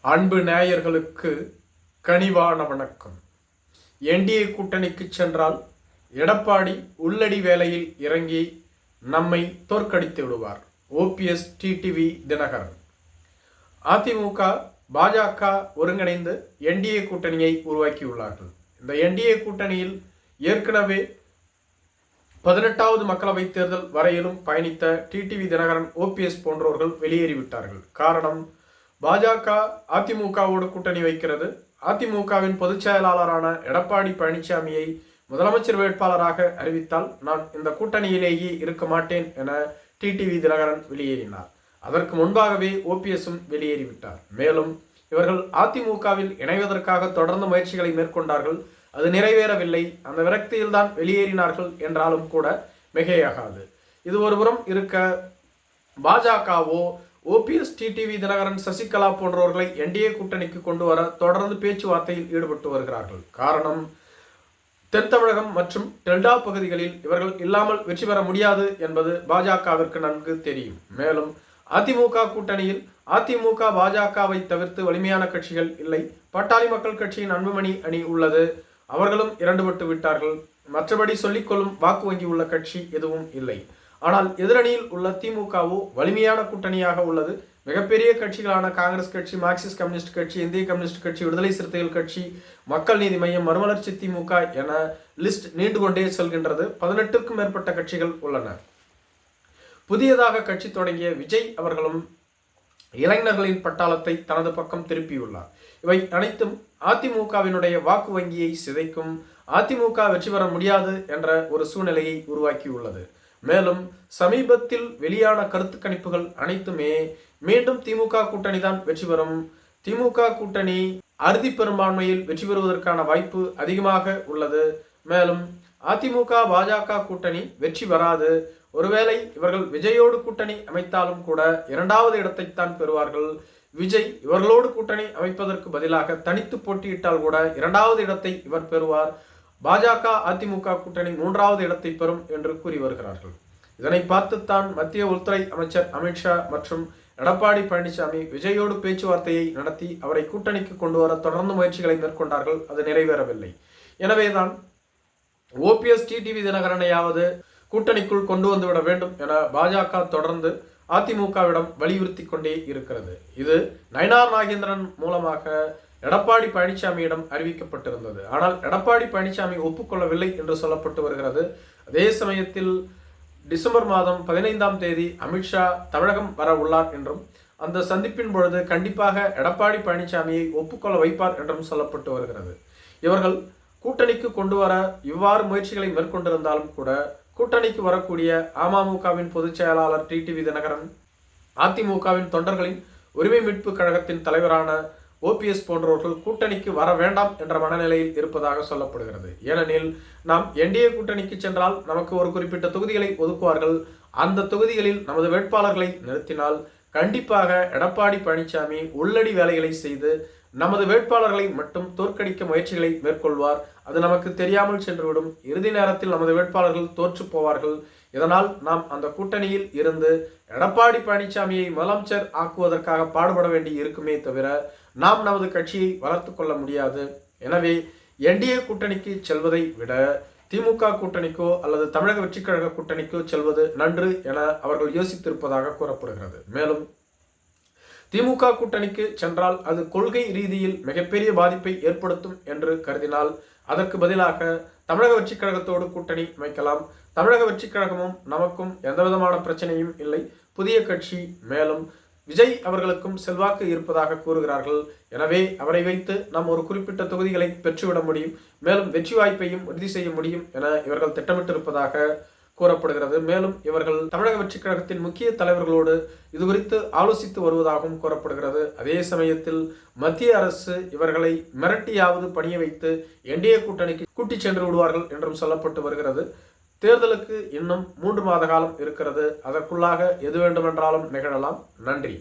அன்பு நேயர்களுக்கு கனிவான வணக்கம். என்டிஏ கூட்டணிக்கு சென்றால் எடப்பாடி உள்ளடி வேலையில் இறங்கி நம்மை தோற்கடித்து விடுவார். OPS TTV Dinakaran. அதிமுக பாஜக ஒருங்கிணைந்து என்டிஏ கூட்டணியை உருவாக்கியுள்ளார்கள். இந்த என்டிஏ கூட்டணியில் ஏற்கனவே பதினெட்டாவது மக்களவைத் தேர்தல் வரையிலும் பயணித்த டிடிவி தினகரன் ஓபிஎஸ் போன்றவர்கள் வெளியேறிவிட்டார்கள். காரணம் பாஜக அதிமுகவோடு கூட்டணி வைக்கிறது. அதிமுகவின் பொதுச் செயலாளரான எடப்பாடி பழனிசாமியை முதலமைச்சர் வேட்பாளராக அறிவித்தால் நான் இந்த கூட்டணியிலேயே இருக்க மாட்டேன் என டிடிவி தினகரன் வெளியேறினார். அதற்கு முன்பாகவே ஓபிஎஸும் வெளியேறிவிட்டார். மேலும் இவர்கள் அதிமுகவில் இணைவதற்காக தொடர்ந்து முயற்சிகளை மேற்கொண்டார்கள். அது நிறைவேறவில்லை. அந்த விரக்தியில்தான் வெளியேறினார்கள் என்றாலும் கூட மிகையாகாது. இது ஒருபுறம் இருக்க பாஜகவோ ஓபிஎஸ் டிடிவி தினகரன் சசிகலா போன்றவர்களை என்டிஏ கூட்டணிக்கு கொண்டு வர தொடர்ந்து பேச்சுவார்த்தையில் ஈடுபட்டு வருகிறார்கள். காரணம் தென் தமிழகம் மற்றும் டெல்டா பகுதிகளில் இவர்கள் இல்லாமல் வெற்றி பெற முடியாது என்பது பாஜகவிற்கு நன்கு தெரியும். மேலும் அதிமுக கூட்டணியில் அதிமுக பாஜகவை தவிர்த்து வலிமையான கட்சிகள் இல்லை. பட்டாளி மக்கள் கட்சியின் அன்புமணி அணி உள்ளது. அவர்களும் இரண்டுபட்டு விட்டார்கள். மற்றபடி சொல்லிக்கொள்ளும் வாக்கு வங்கி உள்ள கட்சி எதுவும் இல்லை. ஆனால் எதிரணியில் உள்ள திமுகவோ வலிமையான கூட்டணியாக உள்ளது. மிகப்பெரிய கட்சிகளான காங்கிரஸ் கட்சி மார்க்சிஸ்ட் கம்யூனிஸ்ட் கட்சி இந்திய கம்யூனிஸ்ட் கட்சி விடுதலை சிறுத்தைகள் கட்சி மக்கள் நீதி மையம் மறுமலர்ச்சி திமுக என லிஸ்ட் நீண்டு கொண்டே செல்கின்றது. பதினெட்டுக்கும் மேற்பட்ட கட்சிகள் உள்ளன. புதியதாக கட்சி தொடங்கிய விஜய் அவர்களும் இளைஞர்களின் பட்டாளத்தை தனது பக்கம் திருப்பியுள்ளார். இவை அனைத்தும் அதிமுகவினுடைய வாக்கு வங்கியை சிதைக்கும் அதிமுக வெற்றி பெற முடியாது என்ற ஒரு சூழ்நிலையை உருவாக்கியுள்ளது. மேலும் சமீபத்தில் வெளியான கருத்து கணிப்புகள் அனைத்துமே மீண்டும் திமுக கூட்டணி தான் வெற்றி பெறும். திமுக கூட்டணி அறுதி பெரும்பான்மையில் வெற்றி பெறுவதற்கான வாய்ப்பு அதிகமாக உள்ளது. மேலும் அதிமுக பாஜக கூட்டணி வெற்றி பெறாது. ஒருவேளை இவர்கள் விஜயோடு கூட்டணி அமைத்தாலும் கூட இரண்டாவது இடத்தைத்தான் பெறுவார்கள். விஜய் இவர்களோடு கூட்டணி அமைப்பதற்கு பதிலாக தனித்து போட்டியிட்டால் கூட இரண்டாவது இடத்தை இவர் பெறுவார். பாஜக அதிமுக கூட்டணி மூன்றாவது இடத்தை பெறும் என்று கூறி வருகிறார்கள். இதனை பார்த்துத்தான் மத்திய உள்துறை அமைச்சர் அமித்ஷா மற்றும் எடப்பாடி பழனிசாமி விஜயோடு பேச்சுவார்த்தையை நடத்தி அவரை கூட்டணிக்கு கொண்டு வர தொடர்ந்து முயற்சிகளை மேற்கொண்டார்கள். அது நிறைவேறவில்லை. எனவேதான் ஓபிஎஸ் டிடிவி தினகரனையாவது கூட்டணிக்குள் கொண்டு வந்துவிட வேண்டும் என பாஜக தொடர்ந்து அதிமுகவிடம் வலியுறுத்தி கொண்டே இருக்கிறது. இது நயனார் நாகேந்திரன் மூலமாக எடப்பாடி பழனிசாமியிடம் அறிவிக்கப்பட்டிருந்தது. ஆனால் எடப்பாடி பழனிசாமி ஒப்புக்கொள்ளவில்லை என்று சொல்லப்பட்டு வருகிறது. அதே சமயத்தில் டிசம்பர் மாதம் பதினைந்தாம் தேதி அமித்ஷா தமிழகம் வர உள்ளார் என்றும் அந்த சந்திப்பின் பொழுது கண்டிப்பாக எடப்பாடி பழனிசாமியை ஒப்புக்கொள்ள வைப்பார் என்றும் சொல்லப்பட்டு வருகிறது. இவர்கள் கூட்டணிக்கு கொண்டு வர இவ்வாறு முயற்சிகளை மேற்கொண்டிருந்தாலும் கூட கூட்டணிக்கு வரக்கூடிய அமமுகவின் பொதுச் செயலாளர் டிடிவி தினகரன் அதிமுகவின் தொண்டர்களின் உரிமை மீட்பு கழகத்தின் தலைவரான ஓபிஎஸ் போன்றவர்கள் கூட்டணிக்கு வர வேண்டாம் என்ற மனநிலையில் இருப்பதாக சொல்லப்படுகிறது. ஏனெனில் நாம் என்டிஏ கூட்டணிக்கு சென்றால் நமக்கு ஒரு குறிப்பிட்ட தொகுதிகளை ஒதுக்குவார்கள். அந்த தொகுதிகளில் நமது வேட்பாளர்களை நிறுத்தினால் கண்டிப்பாக எடப்பாடி பழனிசாமி உள்ளடி வேலைகளை செய்து நமது வேட்பாளர்களை மட்டும் தோற்கடிக்க முயற்சிகளை மேற்கொள்வார். அது நமக்கு தெரியாமல் சென்றுவிடும். இறுதி நேரத்தில் நமது வேட்பாளர்கள் தோற்று போவார்கள். இதனால் நாம் அந்த கூட்டணியில் இருந்து எடப்பாடி பழனிசாமியை முதலமைச்சர் ஆக்குவதற்காக பாடுபட வேண்டி இருக்குமே தவிர நாம் நமது கட்சியை வளர்த்து கொள்ள முடியாது. எனவே என்டிஏ கூட்டணிக்கு செல்வதை விட திமுக கூட்டணிக்கோ அல்லது தமிழக வெற்றிக் கழக கூட்டணிக்கோ செல்வது நன்று என அவர்கள் யோசித்திருப்பதாக கூறப்படுகிறது. மேலும் திமுக கூட்டணிக்கு சென்றால் அது கொள்கை ரீதியில் மிகப்பெரிய பாதிப்பை ஏற்படுத்தும் என்று கருதினால் அதற்கு பதிலாக தமிழக வெற்றிக் கழகத்தோடு கூட்டணி அமைக்கலாம். தமிழக வெற்றிக் கழகமும் நமக்கும் எந்த விதமான பிரச்சனையும் இல்லை. புதிய கட்சி மேலும் விஜய் அவர்களுக்கும் செல்வாக்கு இருப்பதாக கூறுகிறார்கள். எனவே அவரை வைத்து நாம் ஒரு குறிப்பிட்ட தொகுதிகளை பெற்றுவிட முடியும். மேலும் வெற்றி வாய்ப்பையும் உறுதி செய்ய முடியும் என இவர்கள் திட்டமிட்டிருப்பதாக கூறப்படுகிறது. மேலும் இவர்கள் தமிழக வெற்றிக் கழகத்தின் முக்கிய தலைவர்களோடு இது குறித்து ஆலோசித்து வருவதாகவும் கூறப்படுகிறது. அதே சமயத்தில் மத்திய அரசு இவர்களை மிரட்டியாவது பணிய வைத்து என்டிஏ கூட்டணிக்கு கூட்டிச் சென்று விடுவார்கள் என்றும் சொல்லப்பட்டு வருகிறது. தேர்தலுக்கு இன்னும் மூன்று மாத காலம் இருக்கிறது. அதற்குள்ளாக எது வேண்டுமென்றாலும் நிகழலாம். நன்றி.